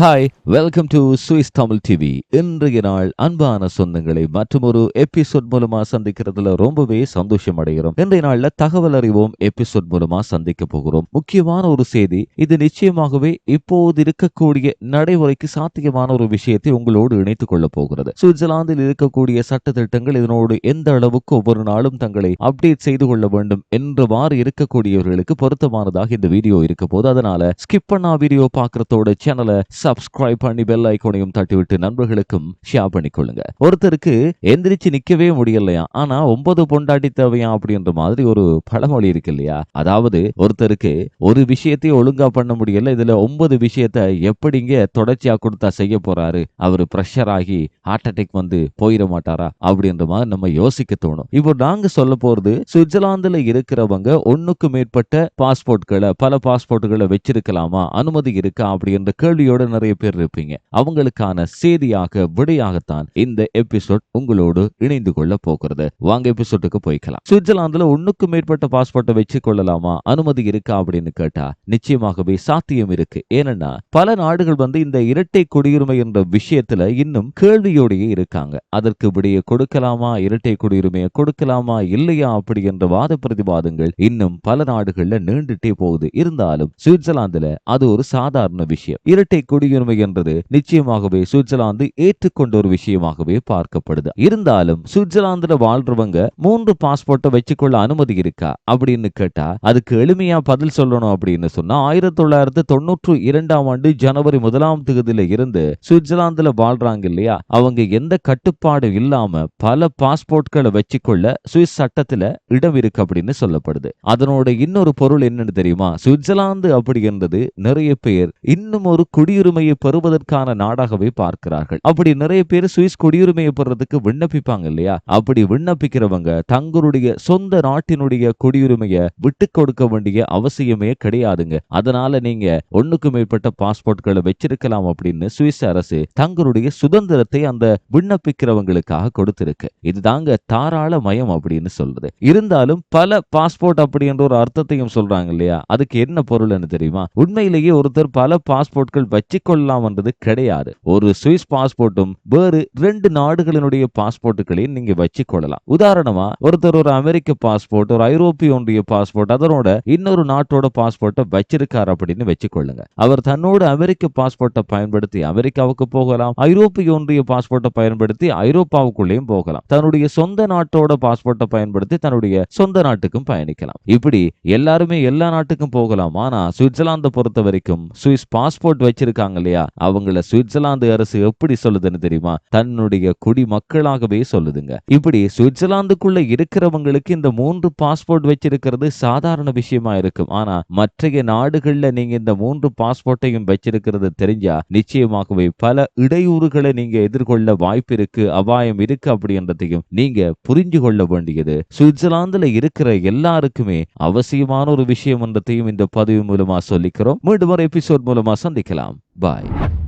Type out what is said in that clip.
Hi welcome to Swiss Tamil TV இன்றைய நாள் அன்பான சொந்தங்களை மற்றும் ஒரு எபிசோட் மூலமா சந்திக்கிறதுல ரொம்பவே சந்தோஷம் அடைகிறோம். இன்றைய நாள்ல தகவல் அறிவோம் எபிசோட் மூலமா சந்திக்க போகிறோம். முக்கியமான ஒரு செய்தி இது நிச்சயமாகவே இப்போது இருக்கக்கூடிய நடைமுறைக்கு சாத்தியமான ஒரு விஷயத்தை உங்களோடு இணைத்துக் கொள்ள போகிறது. சுவிட்சர்லாந்தில் இருக்கக்கூடிய சட்ட திட்டங்கள் இதனோடு எந்த அளவுக்கு ஒவ்வொரு நாளும் தங்களை அப்டேட் செய்து கொள்ள வேண்டும் என்றவாறு இருக்கக்கூடியவர்களுக்கு பொருத்தமானதாக இந்த வீடியோ இருக்க போது அதனால ஸ்கிப் பண்ணா வீடியோ பாக்குறதோட சேனலை சப்ஸ்கிரைப் பண்ணி பெல் ஐக்கோனையும் தட்டிவிட்டு நண்பர்களுக்கும் ஷேர் பண்ணிக்கொள்ளுங்க. ஒருத்தருக்கு எந்திரிச்சு நிக்கவே முடியலையா? ஆனா ஒன்பது பொண்டாட்டி தேவையா? அப்படின்ற மாதிரி ஒரு பழமொழி இருக்கு இல்லையா? அதாவது ஒருத்தருக்கு ஒரு விஷயத்தையும் ஒழுங்கா பண்ண முடியல இதுல ஒன்பது விஷயத்த எப்படிங்க தொடர்ச்சியா கொடுத்தா செய்ய போறாரு? அவரு ப்ரெஷர் ஆகி ஹார்ட் அட்டாக் வந்து போயிட மாட்டாரா? அப்படின்ற மாதிரி நம்ம யோசிக்க தோணும். இப்போ நாங்க சொல்ல போறது சுவிட்சர்லாந்துல இருக்கிறவங்க ஒண்ணுக்கு மேற்பட்ட பாஸ்போர்ட்களை பல பாஸ்போர்ட்டுகளை வச்சிருக்கலாமா? அனுமதி இருக்கா? அப்படின்ற கேள்வியோட நிறைய பேர் இருப்பீங்க. அவங்களுக்கான செய்தியாக விடையாகத்தான் இந்த எபிசோட் உங்களோடு இணைந்து கொள்ள போகிறது. வாங்க எபிசோட்டுக்கு போய்க்கலாம். சுவிட்சர்லாந்துல ஒண்ணுக்கு மேற்பட்ட பாஸ்போர்ட்டை வச்சு கொள்ளலாமா அனுமதி இருக்கா அப்படின்னு கேட்டா நிச்சயமாகவே சாத்தியம் இருக்கு. ஏன்னா பல நாடுகள் வந்து இந்த இரட்டை குடியுரிமை என்ற விஷயத்துல இன்னும் கேள்வியோடையே இருக்காங்க. அதற்கு விடையை கொடுக்கலாமா? இரட்டை குடியுரிமையை கொடுக்கலாமா? இல்லையா? அப்படி என்ற வாத பிரதிவாதங்கள் இன்னும் பல நாடுகள்ல நீண்டுட்டே போகுது. இருந்தாலும் சுவிட்சர்லாந்துல அது ஒரு சாதாரண விஷயம். இரட்டை குடி குடியுரிமை என்றது நிச்சயமாகவே சுவிட்சர்லாந்து ஏற்றுக்கொண்ட ஒரு விஷயமாகவே பார்க்கப்படுது. இருந்தாலும் சுவிட்சர்லாந்துல வாழ்றவங்க மூன்று பாஸ்போர்ட்டை வச்சுக்கொள்ள அனுமதி இருக்கா அப்படின்னு கேட்டா அதுக்கு எளிமையா பதில் சொல்லணும் அப்படின்னு சொன்னா ஆயிரத்தி தொள்ளாயிரத்தி தொண்ணூற்று இரண்டாம் ஆண்டு ஜனவரி முதலாம் தேதியில இருந்து சுவிட்சர்லாந்துல வாழ்றாங்க இல்லையா? அவங்க எந்த கட்டுப்பாடும் இல்லாம பல பாஸ்போர்ட்களை வச்சுக்கொள்ள சுவிஸ் சட்டத்துல இடம் இருக்கு அப்படின்னு சொல்லப்படுது. அதனோட இன்னொரு பொருள் என்னன்னு தெரியுமா? சுவிட்சர்லாந்து அப்படின்றது நிறைய பேர் இன்னும் ஒரு குடியுரிமை குடியுரிமையை பெறுவதற்கான நாடாகவே பார்க்கிறார்கள். அப்படி நிறைய பேர் சுவிஸ் குடியுரிமையை பெறுறதுக்கு விண்ணப்பிப்பாங்க இல்லையா? அப்படி விண்ணப்பிக்கிறவங்க தங்களுடைய சொந்த நாட்டினுடைய குடியுரிமையை விட்டு கொடுக்க வேண்டிய அவசியமே கிடையாதுங்க. அதனால நீங்க ஒண்ணுக்கு மேற்பட்ட பாஸ்போர்ட்களை வச்சிருக்கலாம் அப்படின்னு சுவிஸ் அரசு தங்களுடைய சுதந்திரத்தை அந்த விண்ணப்பிக்கிறவங்களுக்காக கொடுத்திருக்கு. இதுதாங்க தாராள மயம் அப்படின்னு சொல்றது. இருந்தாலும் பல பாஸ்போர்ட் அப்படின்ற ஒரு அர்த்தத்தையும் சொல்றாங்க இல்லையா? அதுக்கு என்ன பொருள்னு தெரியுமா? உண்மையிலேயே ஒருத்தர் பல பாஸ்போர்ட்கள் வச்சு வச்சுக்கொள்ளலாம்ன்றது கிடையாது. ஒரு சுவிஸ் பாஸ்போர்ட்டும் வேறு ரெண்டு நாடுகளினுடைய பாஸ்போர்ட்டுகளையும் நீங்க வச்சுக்கொள்ளலாம். உதாரணமா ஒருத்தர் ஒரு அமெரிக்க பாஸ்போர்ட் ஒரு ஐரோப்பிய ஒன்றிய பாஸ்போர்ட் அதனோட இன்னொரு நாட்டோட பாஸ்போர்ட்டை வச்சிருக்கார் அப்படின்னு வச்சுக்கொள்ளுங்க. அவர் தன்னோட அமெரிக்க பாஸ்போர்ட்டை பயன்படுத்தி அமெரிக்காவுக்கு போகலாம் ஐரோப்பிய ஒன்றிய பாஸ்போர்ட்டை பயன்படுத்தி ஐரோப்பாவுக்குள்ளேயும் போகலாம். தன்னுடைய சொந்த நாட்டோட பாஸ்போர்ட்டை பயன்படுத்தி தன்னுடைய சொந்த நாட்டுக்கும் பயணிக்கலாம். இப்படி எல்லாருமே எல்லா நாட்டுக்கும் போகலாம். ஆனா சுவிட்சர்லாந்தை பொறுத்த வரைக்கும் சுவிஸ் பாஸ்போர்ட் வச்சிருக்காங்க இல்லையா? அவங்கள சுவிட்சர்லாந்து அரசு எப்படி சொல்லுதுன்னு தெரியுமா? தன்னுடைய குடிமக்களாகவே சொல்லுதுங்க. இப்படி சுவிட்சர்லாந்துக்குள்ள இருக்கிறவங்களுக்கு இந்த மூன்று பாஸ்போர்ட் வச்சிருக்கிறது சாதாரண விஷயமா இருக்கும். ஆனா மற்றைய நாடுகள்ல நீங்க இந்த மூன்று பாஸ்போர்ட்டையும் வச்சிருக்கிறது தெரிஞ்சா நிச்சயமாகவே பல இடையூறுகளை நீங்க எதிர்கொள்ள வாய்ப்பு இருக்கு அபாயம் இருக்கு அப்படின்றதையும் நீங்க புரிஞ்சு கொள்ள வேண்டியது. சுவிட்சர்லாந்துல இருக்கிற எல்லாருக்குமே அவசியமான ஒரு விஷயம் என்றதையும் இந்த பதிவு மூலமா சொல்லிக்கிறோம். மீண்டும் ஒரு எபிசோட் மூலமா சந்திக்கலாம். Bye.